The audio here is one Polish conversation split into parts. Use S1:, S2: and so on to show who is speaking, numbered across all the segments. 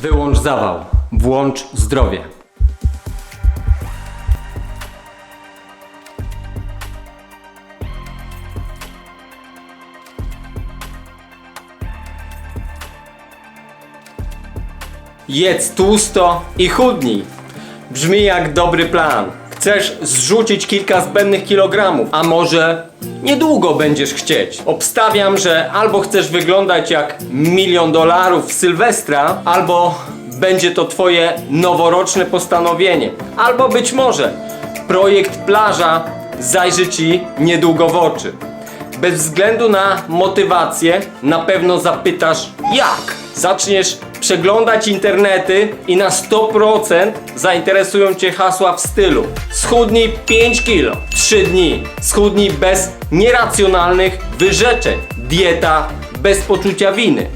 S1: Wyłącz zawał, włącz zdrowie. Jedz tłusto i chudnij. Brzmi jak dobry plan. Chcesz zrzucić kilka zbędnych kilogramów, a może niedługo będziesz chcieć. Obstawiam, że albo chcesz wyglądać jak milion dolarów w Sylwestra, albo będzie to twoje noworoczne postanowienie. Albo być może projekt plaża zajrzy ci niedługo w oczy. Bez względu na motywację, na pewno zapytasz jak. Zaczniesz przeglądać internety i na 100% zainteresują Cię hasła w stylu Schudnij 5 kilo, 3 dni. Schudnij bez nieracjonalnych wyrzeczeń. Dieta bez poczucia winy.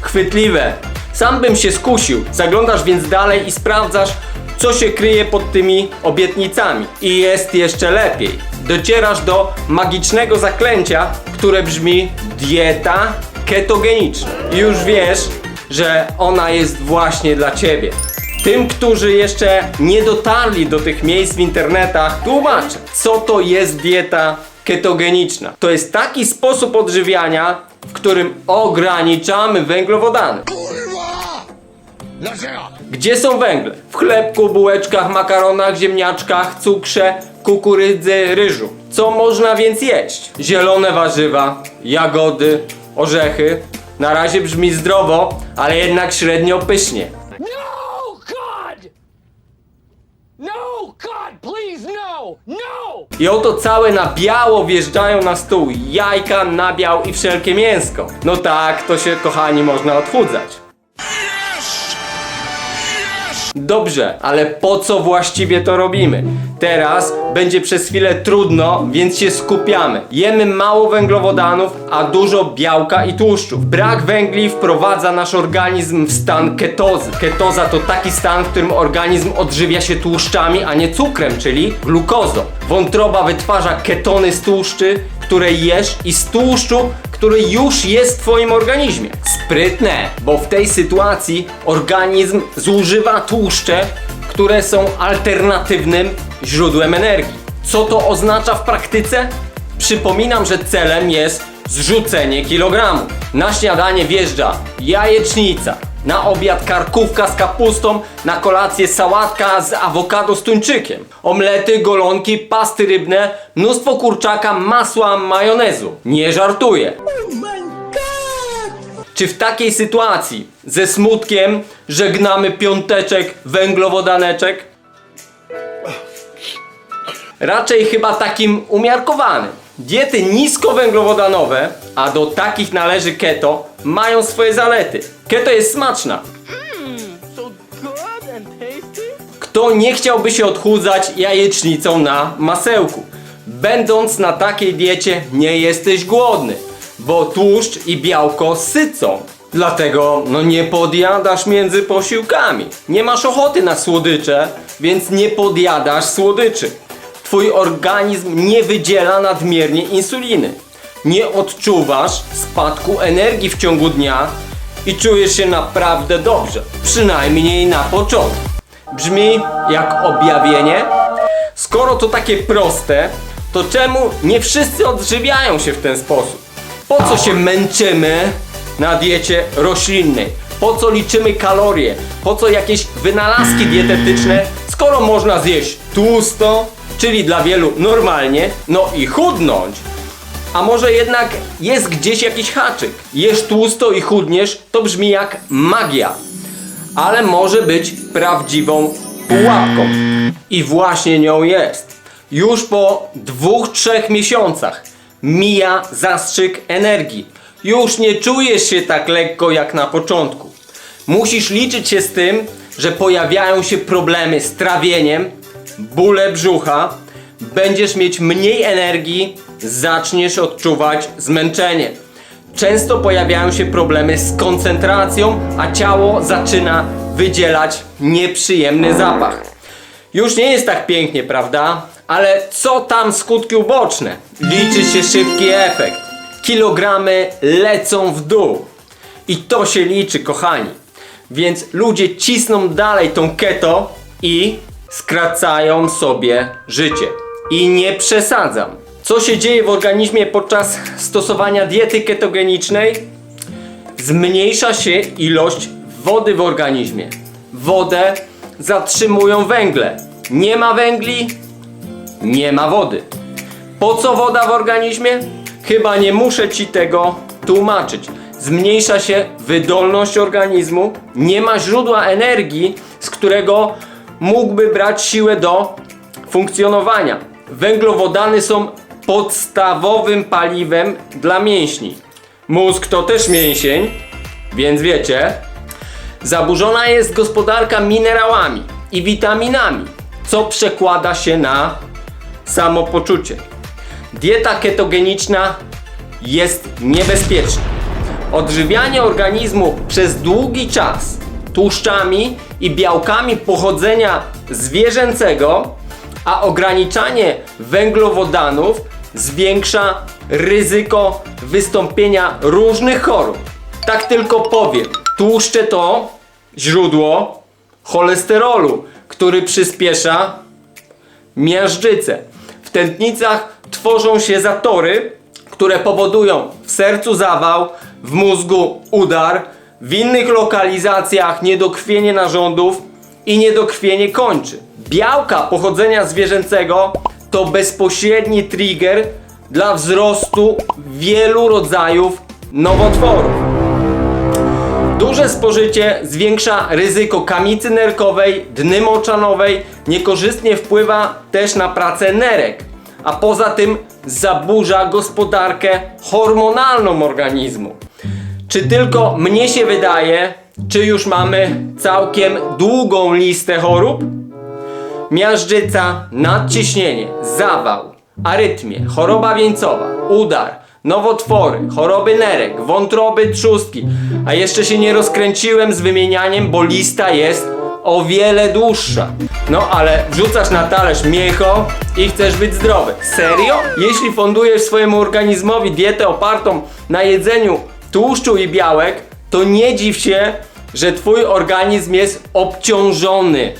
S1: Chwytliwe. Sam bym się skusił. Zaglądasz więc dalej i sprawdzasz, co się kryje pod tymi obietnicami. I jest jeszcze lepiej. Docierasz do magicznego zaklęcia, które brzmi dieta ketogeniczna. Już wiesz, że ona jest właśnie dla ciebie. Tym, którzy jeszcze nie dotarli do tych miejsc w internetach, tłumaczę, co to jest dieta ketogeniczna. To jest taki sposób odżywiania, w którym ograniczamy węglowodany. Gdzie są węgle? W chlebku, bułeczkach, makaronach, ziemniaczkach, cukrze, kukurydzy, ryżu. Co można więc jeść? Zielone warzywa, jagody, orzechy. Na razie brzmi zdrowo, ale jednak średnio pysznie.
S2: No, God! No, God, please, no! No!
S1: I oto całe na biało wjeżdżają na stół jajka, nabiał i wszelkie mięsko. No tak, to się kochani można odchudzać. Dobrze, ale po co właściwie to robimy? Teraz będzie przez chwilę trudno, więc się skupiamy. Jemy mało węglowodanów, a dużo białka i tłuszczów. Brak węgli wprowadza nasz organizm w stan ketozy. Ketoza to taki stan, w którym organizm odżywia się tłuszczami, a nie cukrem, czyli glukozą. Wątroba wytwarza ketony z tłuszczy, które jesz i z tłuszczu, który już jest w Twoim organizmie. Sprytne, bo w tej sytuacji organizm zużywa tłuszcze, które są alternatywnym źródłem energii. Co to oznacza w praktyce? Przypominam, że celem jest zrzucenie kilogramów. Na śniadanie wjeżdża jajecznica, na obiad karkówka z kapustą, na kolację sałatka z awokado z tuńczykiem, omlety, golonki, pasty rybne, mnóstwo kurczaka, masła, majonezu. Nie żartuję. Czy w takiej sytuacji ze smutkiem żegnamy piąteczek węglowodaneczek? Raczej chyba takim umiarkowanym. Diety niskowęglowodanowe, a do takich należy keto, mają swoje zalety. Keto jest smaczna.
S2: Tasty?
S1: Kto nie chciałby się odchudzać jajecznicą na masełku? Będąc na takiej diecie nie jesteś głodny, bo tłuszcz i białko sycą. Dlatego no nie podjadasz między posiłkami. Nie masz ochoty na słodycze, więc nie podjadasz słodyczy. Twój organizm nie wydziela nadmiernie insuliny. Nie odczuwasz spadku energii w ciągu dnia i czujesz się naprawdę dobrze. Przynajmniej na początku. Brzmi jak objawienie? Skoro to takie proste, to czemu nie wszyscy odżywiają się w ten sposób? Po co się męczymy na diecie roślinnej? Po co liczymy kalorie? Po co jakieś wynalazki dietetyczne, skoro można zjeść tłusto, czyli dla wielu normalnie, no i chudnąć? A może jednak jest gdzieś jakiś haczyk? Jesz tłusto i chudniesz, to brzmi jak magia ale może być prawdziwą pułapką. I właśnie nią jest. Już po dwóch, trzech miesiącach mija zastrzyk energii. Już nie czujesz się tak lekko jak na początku. Musisz liczyć się z tym, że pojawiają się problemy z trawieniem, bóle brzucha, będziesz mieć mniej energii, zaczniesz odczuwać zmęczenie. Często pojawiają się problemy z koncentracją, a ciało zaczyna wydzielać nieprzyjemny zapach. Już nie jest tak pięknie, prawda? Ale co tam skutki uboczne? Liczy się szybki efekt. Kilogramy lecą w dół. I to się liczy, kochani. Więc ludzie cisną dalej tą keto i skracają sobie życie. I nie przesadzam. Co się dzieje w organizmie podczas stosowania diety ketogenicznej? Zmniejsza się ilość wody w organizmie. Wodę zatrzymują węgle. Nie ma węgli, nie ma wody. Po co woda w organizmie? Chyba nie muszę ci tego tłumaczyć. Zmniejsza się wydolność organizmu, nie ma źródła energii, z którego mógłby brać siłę do funkcjonowania. Węglowodany są podstawowym paliwem dla mięśni. Mózg to też mięsień, więc wiecie. Zaburzona jest gospodarka minerałami i witaminami, co przekłada się na samopoczucie. Dieta ketogeniczna jest niebezpieczna. Odżywianie organizmu przez długi czas tłuszczami i białkami pochodzenia zwierzęcego, a ograniczanie węglowodanów zwiększa ryzyko wystąpienia różnych chorób. Tak tylko powiem, tłuszcze to źródło cholesterolu, który przyspiesza miażdżycę. W tętnicach tworzą się zatory, które powodują w sercu zawał, w mózgu udar, w innych lokalizacjach niedokrwienie narządów i niedokrwienie kończy. Białka pochodzenia zwierzęcego to bezpośredni trigger dla wzrostu wielu rodzajów nowotworów. Duże spożycie zwiększa ryzyko kamicy nerkowej, dny moczanowej, niekorzystnie wpływa też na pracę nerek, a poza tym zaburza gospodarkę hormonalną organizmu. Czy tylko mnie się wydaje, czy już mamy całkiem długą listę chorób? Miażdżyca, nadciśnienie, zawał, arytmie, choroba wieńcowa, udar, nowotwory, choroby nerek, wątroby, trzustki. A jeszcze się nie rozkręciłem z wymienianiem, bo lista jest o wiele dłuższa. No ale wrzucasz na talerz mięcho i chcesz być zdrowy. Serio? Jeśli fundujesz swojemu organizmowi dietę opartą na jedzeniu tłuszczu i białek, to nie dziw się, że twój organizm jest obciążony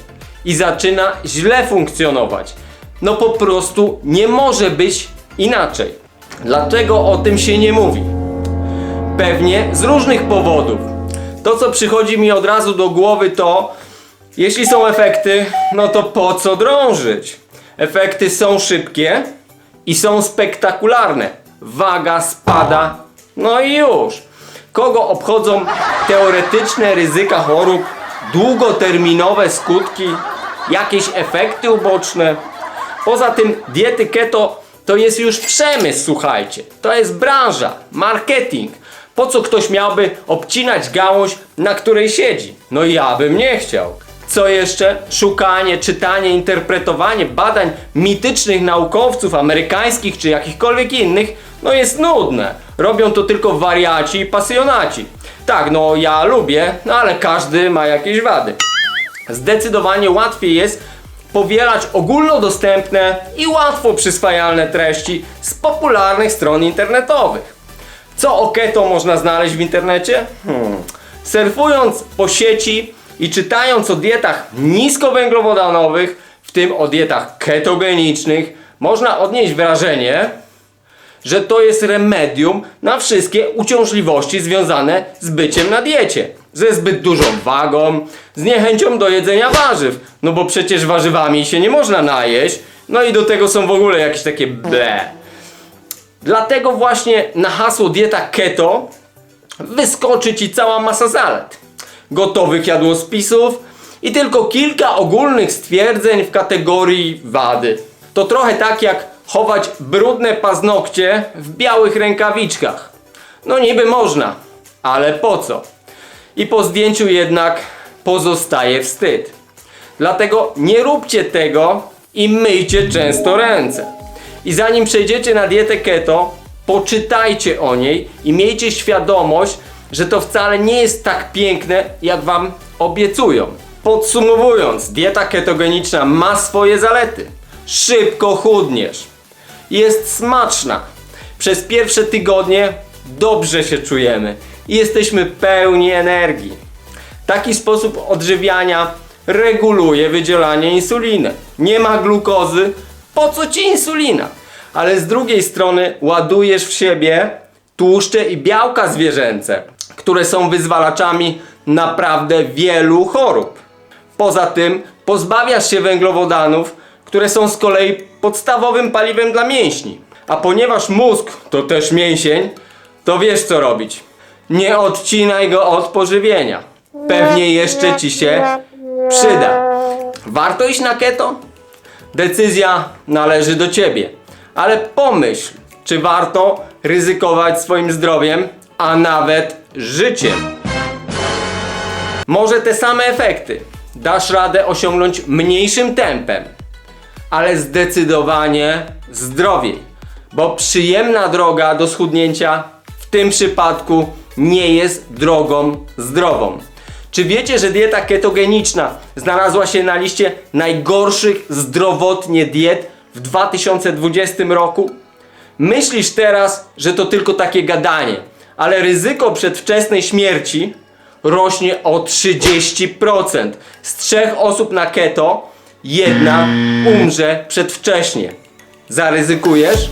S1: i zaczyna źle funkcjonować. No po prostu nie może być inaczej. Dlaczego o tym się nie mówi? Pewnie z różnych powodów. To, co przychodzi mi od razu do głowy, to jeśli są efekty, no to po co drążyć? Efekty są szybkie i są spektakularne. Waga spada, no i już. Kogo obchodzą teoretyczne ryzyka chorób, długoterminowe skutki, jakieś efekty uboczne? Poza tym diety keto to jest już przemysł, słuchajcie. To jest branża, marketing. Po co ktoś miałby obcinać gałąź, na której siedzi? No ja bym nie chciał. Co jeszcze? Szukanie, czytanie, interpretowanie badań mitycznych naukowców amerykańskich czy jakichkolwiek innych, no jest nudne. Robią to tylko wariaci i pasjonaci. Tak, no ja lubię, no ale każdy ma jakieś wady. Zdecydowanie łatwiej jest powielać ogólnodostępne i łatwo przyswajalne treści z popularnych stron internetowych. Co o keto można znaleźć w internecie? Hmm. Surfując po sieci i czytając o dietach niskowęglowodanowych, w tym o dietach ketogenicznych, można odnieść wrażenie, że to jest remedium na wszystkie uciążliwości związane z byciem na diecie. Ze zbyt dużą wagą, z niechęcią do jedzenia warzyw. No bo przecież warzywami się nie można najeść. No i do tego są w ogóle jakieś takie ble. Dlatego właśnie na hasło dieta keto wyskoczy ci cała masa zalet. Gotowych jadłospisów i tylko kilka ogólnych stwierdzeń w kategorii wady. To trochę tak jak chować brudne paznokcie w białych rękawiczkach. No niby można, ale po co? I po zdjęciu jednak pozostaje wstyd. Dlatego nie róbcie tego i myjcie często ręce. I zanim przejdziecie na dietę keto, poczytajcie o niej i miejcie świadomość, że to wcale nie jest tak piękne, jak wam obiecują. Podsumowując, dieta ketogeniczna ma swoje zalety. Szybko chudniesz. Jest smaczna. Przez pierwsze tygodnie dobrze się czujemy i jesteśmy pełni energii. Taki sposób odżywiania reguluje wydzielanie insuliny. Nie ma glukozy, po co ci insulina? Ale z drugiej strony ładujesz w siebie tłuszcze i białka zwierzęce, które są wyzwalaczami naprawdę wielu chorób. Poza tym pozbawiasz się węglowodanów, które są z kolei podstawowym paliwem dla mięśni. A ponieważ mózg to też mięsień, to wiesz co robić. Nie odcinaj go od pożywienia. Pewnie jeszcze ci się przyda. Warto iść na keto? Decyzja należy do ciebie. Ale pomyśl, czy warto ryzykować swoim zdrowiem, a nawet życiem. Może te same efekty dasz radę osiągnąć mniejszym tempem, ale zdecydowanie zdrowiej. Bo przyjemna droga do schudnięcia w tym przypadku nie jest drogą zdrową. Czy wiecie, że dieta ketogeniczna znalazła się na liście najgorszych zdrowotnie diet w 2020 roku? Myślisz teraz, że to tylko takie gadanie, ale ryzyko przedwczesnej śmierci rośnie o 30%. Z trzech osób na keto jedna umrze przedwcześnie. Zaryzykujesz?